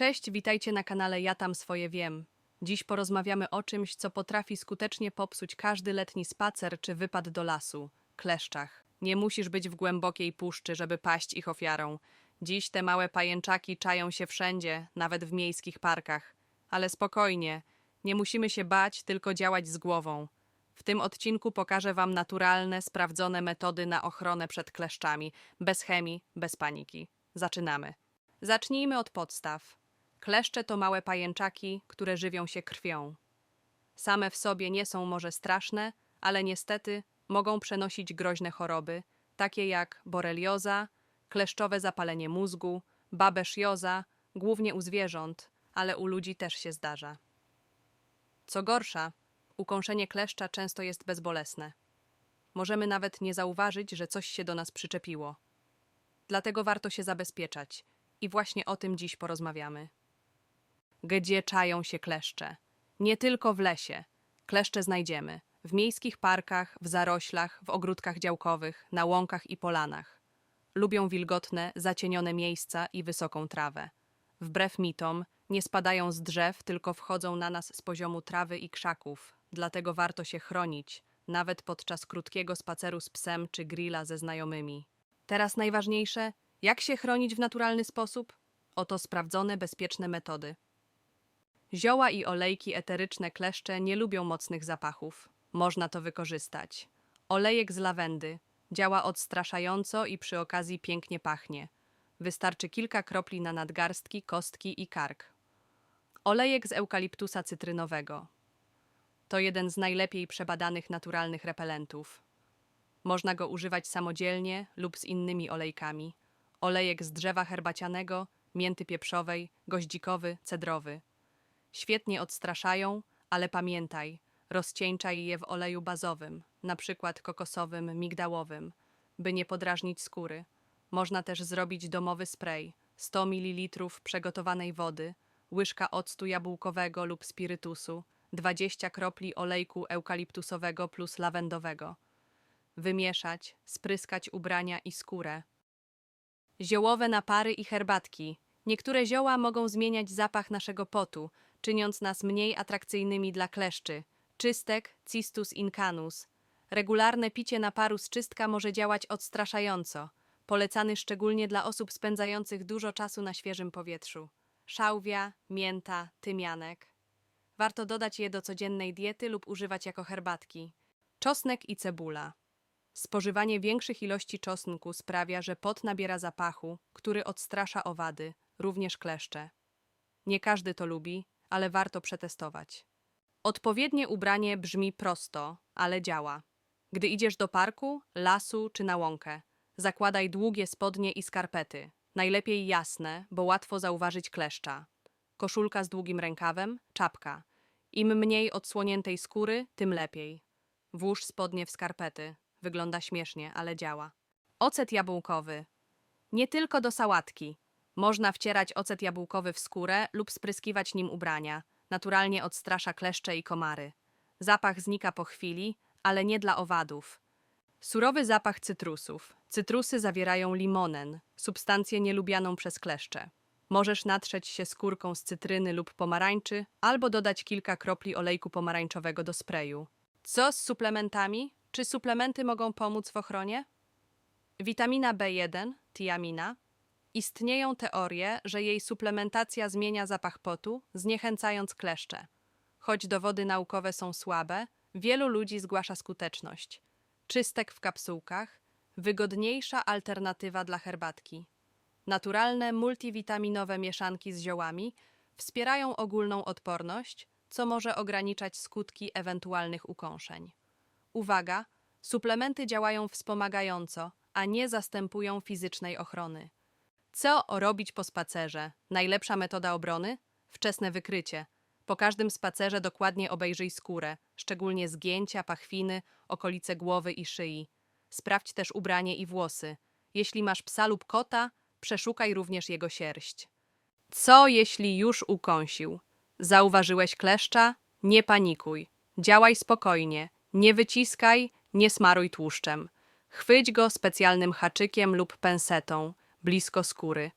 Cześć, witajcie na kanale Ja tam swoje wiem. Dziś porozmawiamy o czymś, co potrafi skutecznie popsuć każdy letni spacer czy wypad do lasu kleszczach. Nie musisz być w głębokiej puszczy, żeby paść ich ofiarą. Dziś te małe pajęczaki czają się wszędzie, nawet w miejskich parkach. Ale spokojnie, nie musimy się bać, tylko działać z głową. W tym odcinku pokażę Wam naturalne, sprawdzone metody na ochronę przed kleszczami, bez chemii, bez paniki. Zaczynamy. Zacznijmy od podstaw. Kleszcze to małe pajęczaki, które żywią się krwią. Same w sobie nie są może straszne, ale niestety mogą przenosić groźne choroby, takie jak borelioza, kleszczowe zapalenie mózgu, babeszjoza, głównie u zwierząt, ale u ludzi też się zdarza. Co gorsza, ukąszenie kleszcza często jest bezbolesne. Możemy nawet nie zauważyć, że coś się do nas przyczepiło. Dlatego warto się zabezpieczać i właśnie o tym dziś porozmawiamy. Gdzie czają się kleszcze? Nie tylko w lesie. Kleszcze znajdziemy w miejskich parkach, w zaroślach, w ogródkach działkowych, na łąkach i polanach. Lubią wilgotne, zacienione miejsca i wysoką trawę. Wbrew mitom, nie spadają z drzew, tylko wchodzą na nas z poziomu trawy i krzaków, dlatego warto się chronić, nawet podczas krótkiego spaceru z psem czy grilla ze znajomymi. Teraz najważniejsze, jak się chronić w naturalny sposób? Oto sprawdzone, bezpieczne metody. Zioła i olejki eteryczne kleszcze nie lubią mocnych zapachów. Można to wykorzystać. Olejek z lawendy działa odstraszająco i przy okazji pięknie pachnie. Wystarczy kilka kropli na nadgarstki, kostki i kark. Olejek z eukaliptusa cytrynowego. To jeden z najlepiej przebadanych naturalnych repelentów. Można go używać samodzielnie lub z innymi olejkami. Olejek z drzewa herbacianego, mięty pieprzowej, goździkowy, cedrowy. Świetnie odstraszają, ale pamiętaj, rozcieńczaj je w oleju bazowym, przykład kokosowym, migdałowym, by nie podrażnić skóry. Można też zrobić domowy spray, 100 ml przegotowanej wody, łyżka octu jabłkowego lub spirytusu, 20 kropli olejku eukaliptusowego plus lawendowego. Wymieszać, spryskać ubrania i skórę. Ziołowe napary i herbatki. Niektóre zioła mogą zmieniać zapach naszego potu, czyniąc nas mniej atrakcyjnymi dla kleszczy. Czystek, cistus incanus. Regularne picie naparu z czystka może działać odstraszająco. Polecany szczególnie dla osób spędzających dużo czasu na świeżym powietrzu. Szałwia, mięta, tymianek. Warto dodać je do codziennej diety lub używać jako herbatki. Czosnek i cebula. Spożywanie większych ilości czosnku sprawia, że pot nabiera zapachu, który odstrasza owady, również kleszcze. Nie każdy to lubi, ale warto przetestować. Odpowiednie ubranie brzmi prosto, ale działa. Gdy idziesz do parku, lasu czy na łąkę, zakładaj długie spodnie i skarpety. Najlepiej jasne, bo łatwo zauważyć kleszcza. Koszulka z długim rękawem, czapka. Im mniej odsłoniętej skóry, tym lepiej. Włóż spodnie w skarpety. Wygląda śmiesznie, ale działa. Ocet jabłkowy. Nie tylko do sałatki. Można wcierać ocet jabłkowy w skórę lub spryskiwać nim ubrania. Naturalnie odstrasza kleszcze i komary. Zapach znika po chwili, ale nie dla owadów. Surowy zapach cytrusów. Cytrusy zawierają limonen, substancję nielubianą przez kleszcze. Możesz natrzeć się skórką z cytryny lub pomarańczy, albo dodać kilka kropli olejku pomarańczowego do sprayu. Co z suplementami? Czy suplementy mogą pomóc w ochronie? Witamina B1, tiamina. Istnieją teorie, że jej suplementacja zmienia zapach potu, zniechęcając kleszcze. Choć dowody naukowe są słabe, wielu ludzi zgłasza skuteczność. Czystek w kapsułkach, wygodniejsza alternatywa dla herbatki. Naturalne, multivitaminowe mieszanki z ziołami wspierają ogólną odporność, co może ograniczać skutki ewentualnych ukąszeń. Uwaga, suplementy działają wspomagająco, a nie zastępują fizycznej ochrony. Co robić po spacerze? Najlepsza metoda obrony? Wczesne wykrycie. Po każdym spacerze dokładnie obejrzyj skórę, szczególnie zgięcia, pachwiny, okolice głowy i szyi. Sprawdź też ubranie i włosy. Jeśli masz psa lub kota, przeszukaj również jego sierść. Co jeśli już ukąsił? Zauważyłeś kleszcza? Nie panikuj. Działaj spokojnie. Nie wyciskaj, nie smaruj tłuszczem. Chwyć go specjalnym haczykiem lub pensetą, blisko skóry.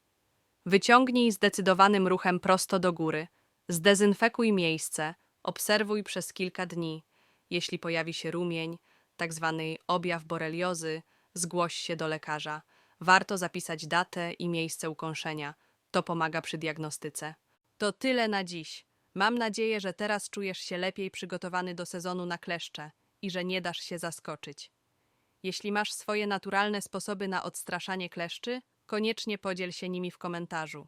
Wyciągnij zdecydowanym ruchem prosto do góry. Zdezynfekuj miejsce. Obserwuj przez kilka dni. Jeśli pojawi się rumień, tak zwany objaw boreliozy, zgłoś się do lekarza. Warto zapisać datę i miejsce ukąszenia. To pomaga przy diagnostyce. To tyle na dziś. Mam nadzieję, że teraz czujesz się lepiej przygotowany do sezonu na kleszcze i że nie dasz się zaskoczyć. Jeśli masz swoje naturalne sposoby na odstraszanie kleszczy, koniecznie podziel się nimi w komentarzu.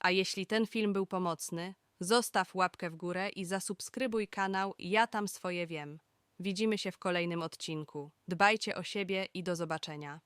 A jeśli ten film był pomocny, zostaw łapkę w górę i zasubskrybuj kanał Ja tam swoje wiem. Widzimy się w kolejnym odcinku. Dbajcie o siebie i do zobaczenia.